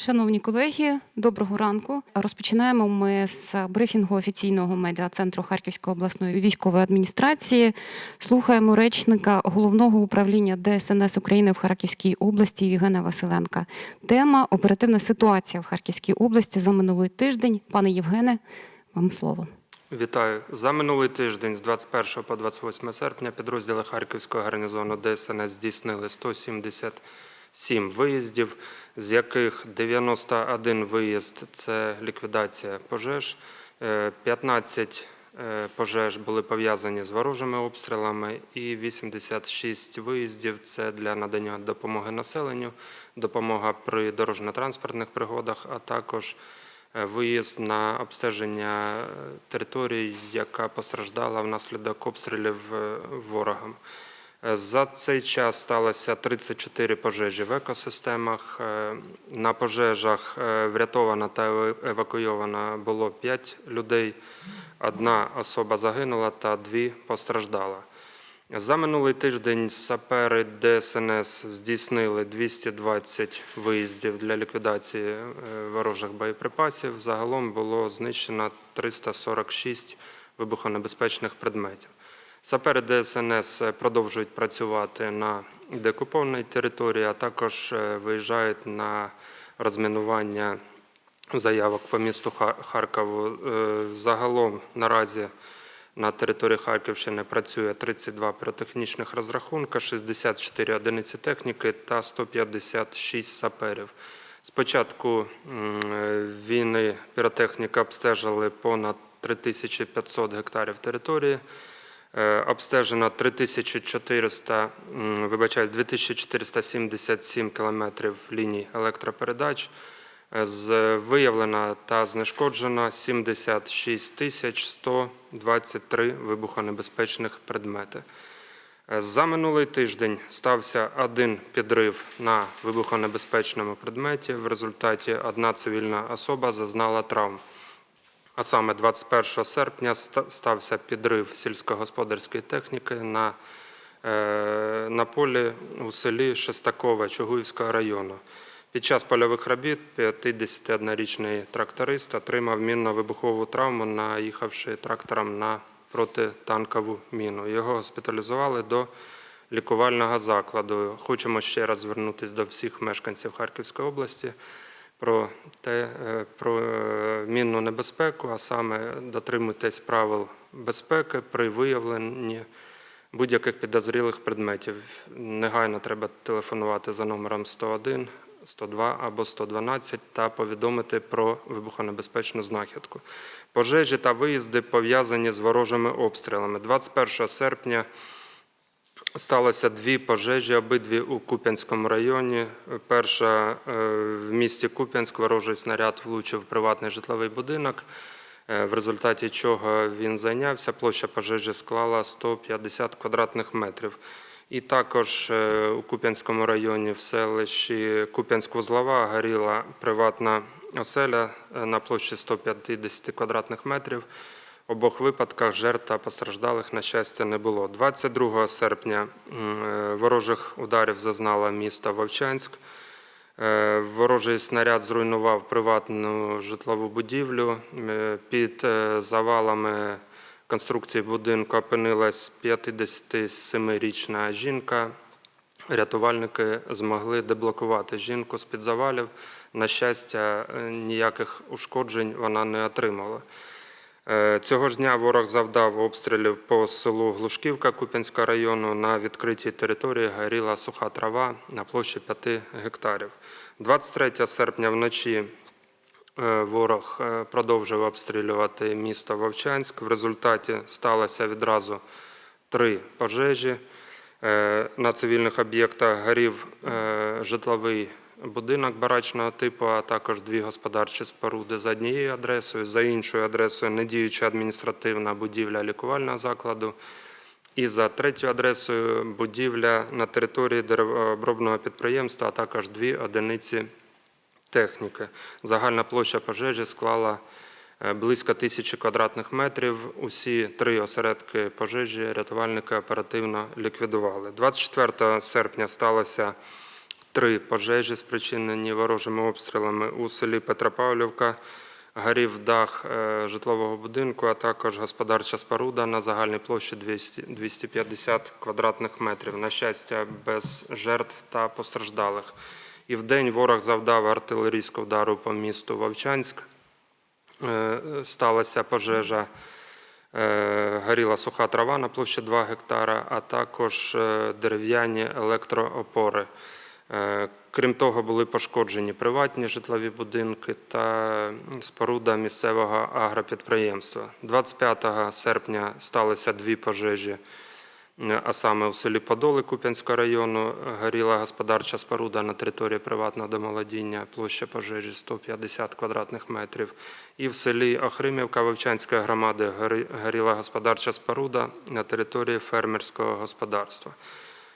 Шановні колеги, доброго ранку. Розпочинаємо ми з брифінгу офіційного медіа-центру Харківської обласної військової адміністрації. Слухаємо речника головного управління ДСНС України в Харківській області Євгена Василенка. Тема оперативна ситуація в Харківській області за минулий тиждень. Пане Євгене, вам слово. Вітаю. За минулий тиждень з 21 по 28 серпня підрозділи Харківського гарнізону ДСНС здійснили 177 виїздів, з яких 91 виїзд – це ліквідація пожеж, е, 15 е, пожеж були пов'язані з ворожими обстрілами і 86 виїздів – це для надання допомоги населенню, допомога при дорожньо-транспортних пригодах, а також е, виїзд на обстеження е, території, яка постраждала внаслідок обстрілів е, ворогом. Е, За цей час сталося 34 пожежі в екосистемах. Е, На пожежах е, врятовано та евакуйовано було 5 людей. Одна особа загинула та дві постраждала. За минулий тиждень сапери ДСНС здійснили 220 виїздів для ліквідації ворожих боєприпасів. Загалом було знищено 346 вибухонебезпечних предметів. Сапери ДСНС продовжують працювати на декупованій території, а також е, виїжджають на розмінування заявок по місту Харкову. Е, Загалом наразі на території Харківщини працює 32 піротехнічних розрахунка, 64 одиниці техніки та 156 саперів. З початку м, е, війни піротехніка обстежили понад 3500 гектарів території. Е, Обстежено 3400, м, вибачаюсь, 2477 кілометрів ліній електропередач. Е, виявлено та знешкоджено 76 тисяч 123 вибухонебезпечних предмети. Е, За минулий тиждень стався один підрив на вибухонебезпечному предметі. В результаті одна цивільна особа зазнала травм. А саме 21 серпня стався підрив сільськогосподарської техніки на, е, на полі у селі Шестакове Чугуївського району. Під час польових робіт 51-річний тракторист отримав мінно-вибухову травму, наїхавши трактором на протитанкову міну. Його госпіталізували до лікувального закладу. Хочемо ще раз звернутися до всіх мешканців Харківської області про те, е, про е, мінну небезпеку, а саме дотримуйтесь правил безпеки при виявленні будь-яких підозрілих предметів. Негайно треба телефонувати за номером 101, 102 або 112 та повідомити про вибухонебезпечну знахідку. Пожежі та виїзди пов'язані з ворожими обстрілами. 21 серпня Сталося дві пожежі, обидві у Куп'янському районі. Перша е, в місті Куп'янськ ворожий снаряд влучив в приватний житловий будинок, е, в результаті чого він зайнявся. Площа пожежі склала 150 квадратних метрів. І також е, у Куп'янському районі в селищі Куп'янськ-Вузлова горіла приватна оселя на площі 150 квадратних метрів. Обох випадках жертв та постраждалих, на щастя, не було. 22 серпня е, ворожих ударів зазнало місто Вовчанськ. Е, Ворожий снаряд зруйнував приватну житлову будівлю. Е, Під завалами конструкції будинку опинилась 57-річна жінка. Рятувальники змогли деблокувати жінку з-під завалів. На щастя, ніяких ушкоджень вона не отримала. Е, Цього ж дня ворог завдав обстрілів по селу Глушківка Куп'янського району. На відкритій території горіла суха трава на площі 5 гектарів. 23 серпня вночі е, ворог е, продовжив обстрілювати місто Вовчанськ. В результаті сталося відразу три пожежі. На цивільних об'єктах горів житловий будинок барачного типу, а також дві господарчі споруди за однією адресою, за іншою адресою недіюча адміністративна будівля лікувального закладу. І за третьою адресою будівля на території деревообробного підприємства, а також дві одиниці техніки. Загальна площа пожежі склала е, близько тисячі квадратних метрів. Усі три осередки пожежі рятувальники оперативно ліквідували. 24 серпня сталося три пожежі, спричинені ворожими обстрілами у селі Петропавлівка. Горів дах е, житлового будинку, а також господарча споруда на загальній площі 200 250 квадратних метрів. На щастя, без жертв та постраждалих. І в день ворог завдав артилерійського удару по місту Вовчанськ. Е, Сталася пожежа, е, горіла суха трава на площі 2 гектара, а також дерев'яні електроопори. Е, Крім того, були пошкоджені приватні житлові будинки та споруда місцевого агропідприємства. 25 серпня сталися дві пожежі, е, а саме у селі Подоли Куп'янського району горіла господарча споруда на території приватного домолодіння, площа пожежі 150 квадратних метрів. І в селі Охримівка Вовчанської громади горіла господарча споруда на території фермерського господарства.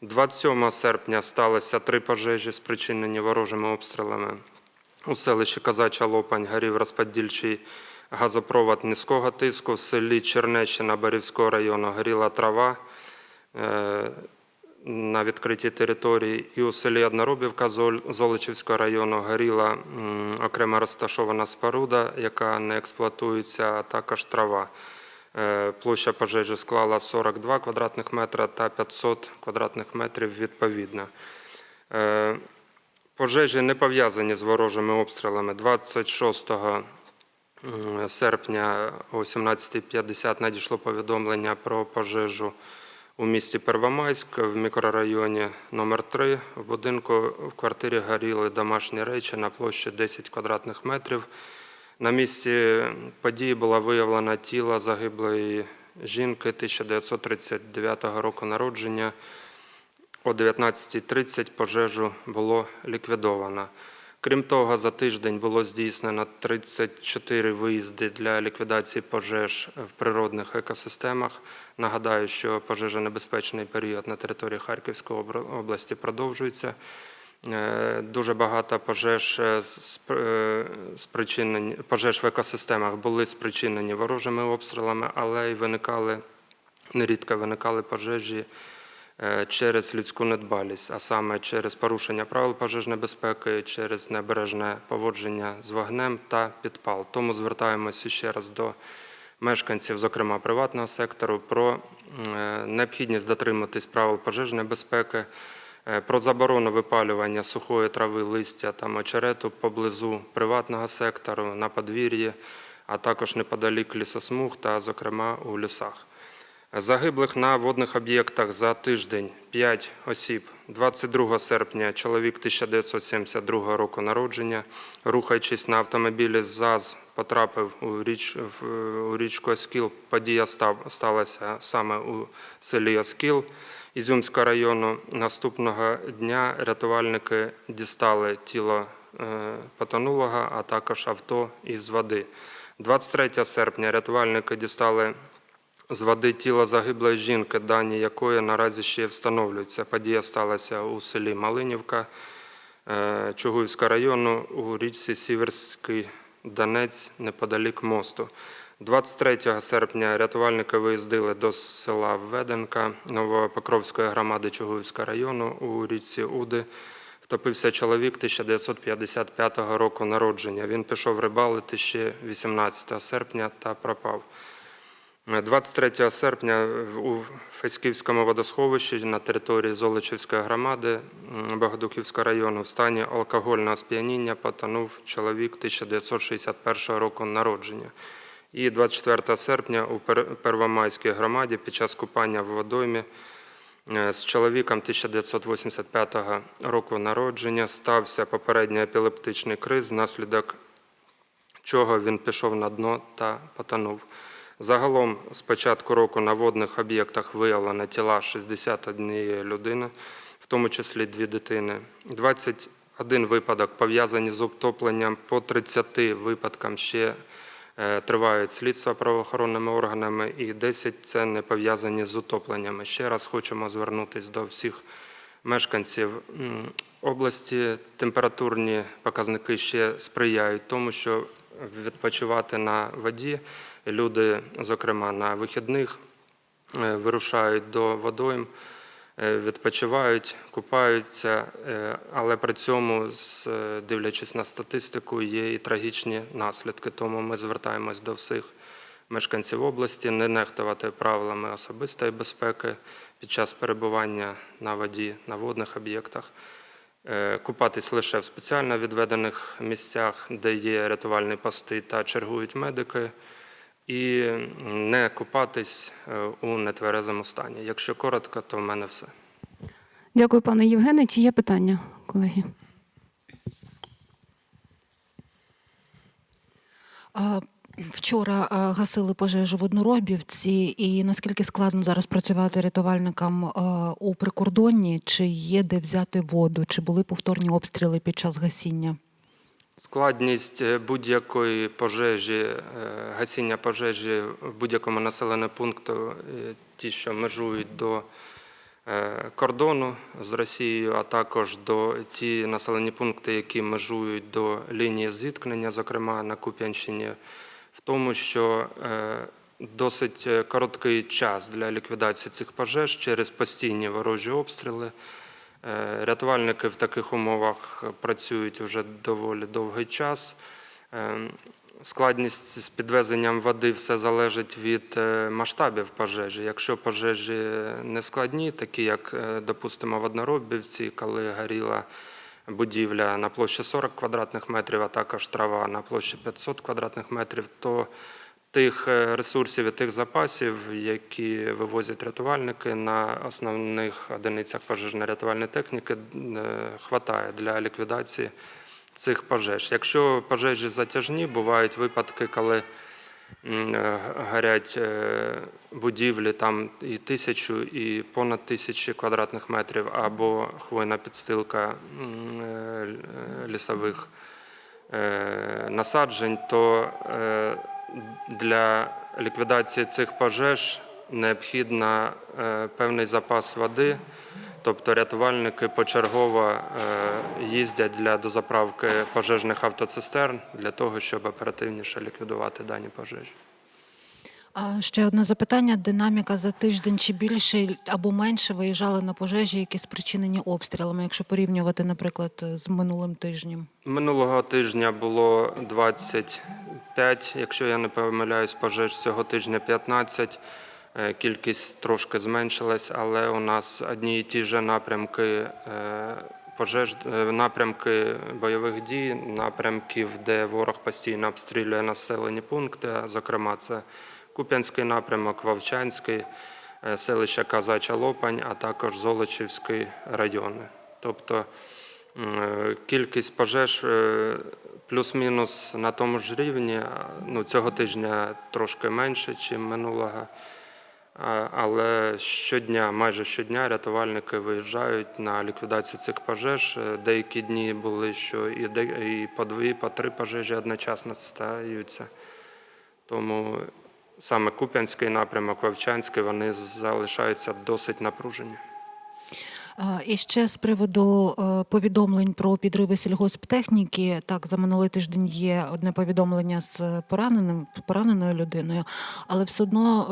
27 серпня сталося три пожежі, спричинені ворожими обстрілами. У селищі Казача Лопань горів розподільчий газопровод низького тиску. В селі Чернеччина Борівського району горіла трава е, на відкритій території. І у селі Одноробівка Золочівського району горіла окремо розташована споруда, яка не експлуатується, а також трава. Е, Площа пожежі склала 42 квадратних метра та 500 квадратних метрів відповідно. Е, Пожежі не пов'язані з ворожими обстрілами. 26 серпня о 17.50 надійшло повідомлення про пожежу у місті Первомайськ в мікрорайоні номер 3 В будинку в квартирі горіли домашні речі на площі 10 квадратних метрів. На місці події було виявлено тіло загиблої жінки 1939 року народження. О 19.30 пожежу було ліквідовано. Крім того, за тиждень було здійснено 34 виїзди для ліквідації пожеж в природних екосистемах. Нагадаю, що пожежонебезпечний період на території Харківської області продовжується. Е, Дуже багато пожеж е, е, спричинені пожеж в екосистемах були спричинені ворожими обстрілами, але й виникали нерідко виникали пожежі через людську недбалість, а саме через порушення правил пожежної безпеки, через небережне поводження з вогнем та підпал. Тому звертаємося ще раз до мешканців, зокрема приватного сектору, про необхідність дотриматись правил пожежної безпеки. Е, Про заборону випалювання сухої трави, листя та очерету поблизу приватного сектору на подвір'ї, а також неподалік лісосмуг та, зокрема, у лісах. Загиблих на водних об'єктах за тиждень 5 осіб. 22 серпня чоловік 1972 року народження, рухаючись на автомобілі ЗАЗ, потрапив у, річ, у річку Оскіл. Подія сталася саме у селі Оскіл Ізюмського району. Наступного дня рятувальники дістали тіло е, потонулого, а також авто із води. 23 серпня рятувальники дістали з води тіло загиблої жінки, дані якої наразі ще встановлюються. Подія сталася у селі Малинівка е, Чугуївського району у річці Сіверський Донець неподалік мосту. 23 серпня рятувальники виїздили до села Веденка Новопокровської громади Чугуївського району у річці Уди. Втопився чоловік 1955 року народження. Він пішов рибалити ще 18 серпня та пропав. 23 серпня у Феськівському водосховищі на території Золочівської громади м, Богодухівського району в стані алкогольного сп'яніння потонув чоловік 1961 року народження. І 24 серпня у Первомайській громаді під час купання в водоймі е, з чоловіком 1985 року народження стався попередній епілептичний криз, внаслідок чого він пішов на дно та потонув. Загалом з початку року на водних об'єктах виявлено тіла 61 людини, в тому числі дві дитини. 21 випадок пов'язані з обтопленням, по 30 випадкам ще тривають слідства правоохоронними органами, і 10 це не пов'язані з утопленнями. Ще раз хочемо звернутися до всіх мешканців області. Температурні показники ще сприяють тому, що відпочивати на воді люди, зокрема на вихідних, е, вирушають до водойм е, відпочивають, купаються, е, але при цьому, е, дивлячись на статистику, є і трагічні наслідки. Тому ми звертаємось до всіх мешканців області не нехтувати правилами особистої безпеки під час перебування на воді на водних об'єктах. Е, Купатись лише в спеціально відведених місцях, де є рятувальні пости та чергують медики, і не купатись е, у нетверезому стані. Якщо коротко, то в мене все. Дякую, пане Євгене. Чи є питання, колеги? А, Вчора гасили пожежу в Одноробівці, і наскільки складно зараз працювати рятувальникам у прикордонні? Чи є де взяти воду? Чи були повторні обстріли під час гасіння? Складність е, будь-якої пожежі, е, гасіння пожежі в будь-якому населеному пункту, е, ті, що межують до кордону з Росією, а також до ті населені пункти, які межують до лінії зіткнення, зокрема на Куп'янщині, в тому, що досить короткий час для ліквідації цих пожеж через постійні ворожі обстріли. Е, Рятувальники в таких умовах працюють вже доволі довгий час. Е, Складність з підвезенням води все залежить від е, масштабів пожежі. Якщо пожежі не складні, такі як, допустимо, в Одноробівці, коли горіла будівля на площі 40 квадратних метрів, а також трава на площі 500 квадратних метрів, то тих е, ресурсів і тих запасів, які вивозять рятувальники на основних одиницях пожежно-рятувальної техніки, е, хватає для ліквідації цих пожеж. Якщо пожежі затяжні, бувають випадки, коли е, горять будівлі там і тисячу, і понад тисячі квадратних метрів, або хвойна підстилка лісових насаджень, то для ліквідації цих пожеж необхідно е, певний запас води. Тобто рятувальники почергово е, їздять для дозаправки пожежних автоцистерн для того, щоб оперативніше ліквідувати дані пожежі. Ще одне запитання: динаміка за тиждень чи більше або менше виїжджали на пожежі, які спричинені обстрілами, якщо порівнювати, наприклад, з минулим тижнем? Минулого тижня було 25, якщо я не помиляюсь, пожеж цього тижня 15. Е, Кількість трошки зменшилась, але у нас одні і ті ж напрямки е, пожеж, е, напрямки бойових дій, напрямків, де ворог постійно обстрілює населені пункти. Зокрема, це Куп'янський напрямок, Вовчанський, е, селище Казача Лопань, а також Золочівський райони. Тобто е, Кількість пожеж е, плюс-мінус на тому ж рівні. Ну, цього тижня трошки менше, ніж минулого. Але щодня, майже щодня, рятувальники виїжджають на ліквідацію цих пожеж. Деякі дні були, що і по дві, по три пожежі одночасно стаються. Тому саме Куп'янський напрямок, Вовчанський, вони залишаються досить напружені. І ще з приводу е, повідомлень про підриви сільгосптехніки. Так, за минулий тиждень є одне повідомлення з пораненим пораненою людиною, але все одно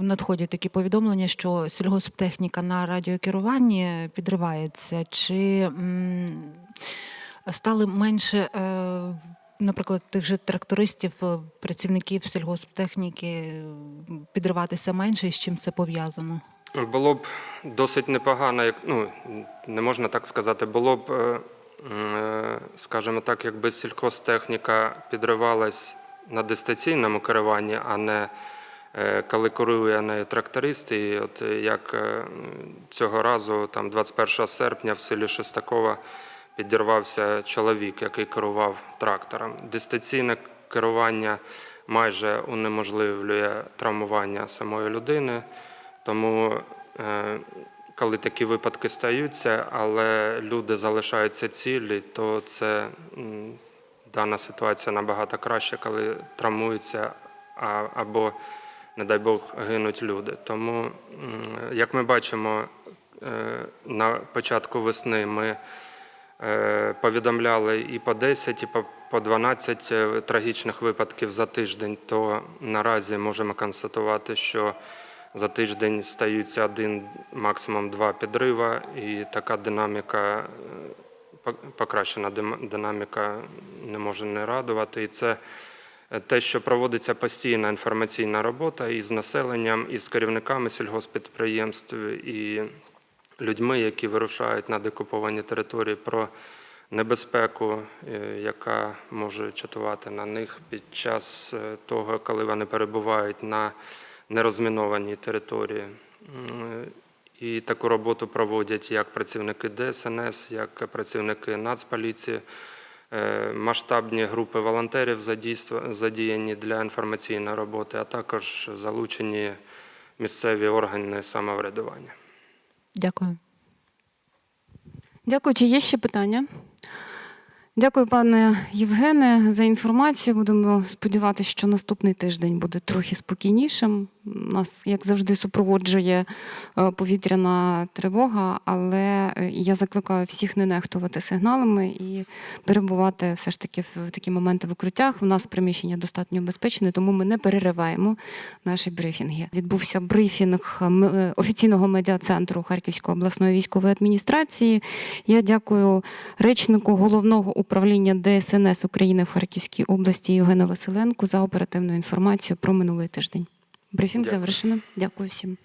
е, надходять такі повідомлення, що сільгосптехніка на радіокеруванні підривається. Чи стали менше, е, наприклад, тих же трактористів, е, працівників сільгосптехніки е, підриватися менше, і з чим це пов'язано? Було б досить непогано, як ну не можна так сказати. Було б, е, скажімо так, якби сільхозтехніка підривалась на дистанційному керуванні, а не коли керує нею тракторист. І от як цього разу, там 21 серпня, в селі Шестакова підірвався чоловік, який керував трактором. Дистанційне керування майже унеможливлює травмування самої людини. Тому, е, коли такі випадки стаються, але люди залишаються цілі, то це дана ситуація набагато краще, коли травмуються або, не дай Бог, гинуть люди. Тому, як ми бачимо, е, на початку весни ми повідомляли і по 10, і по- по 12 е, трагічних випадків за тиждень, то наразі можемо констатувати, що За тиждень стаються один, максимум два підрива, і така динаміка, е, покращена динаміка не може не радувати. І це е, те, що проводиться постійна інформаційна робота із населенням, із керівниками сільгоспідприємств і людьми, які вирушають на декуповані території про небезпеку, е, яка може чатувати на них під час е, того, коли вони перебувають на нерозмінованій території. І таку роботу проводять як працівники ДСНС, як працівники Нацполіції, е, масштабні групи волонтерів задіяні для інформаційної роботи, а також залучені місцеві органи самоврядування. Дякую. Дякую. Чи є ще питання? Дякую, пане Євгене, за інформацію. Будемо сподіватися, що наступний тиждень буде трохи спокійнішим. Нас, як завжди, супроводжує е, повітряна тривога, але е, я закликаю всіх не нехтувати сигналами і перебувати все ж таки в такі моменти в укриттях. У нас приміщення достатньо безпечне, тому ми не перериваємо наші брифінги. Відбувся брифінг е, офіційного медіа-центру Харківської обласної військової адміністрації. Я дякую речнику головного управління ДСНС України в Харківській області Євгену Василенку за оперативну інформацію про минулий тиждень. Брифінг завершено. Дякую всім.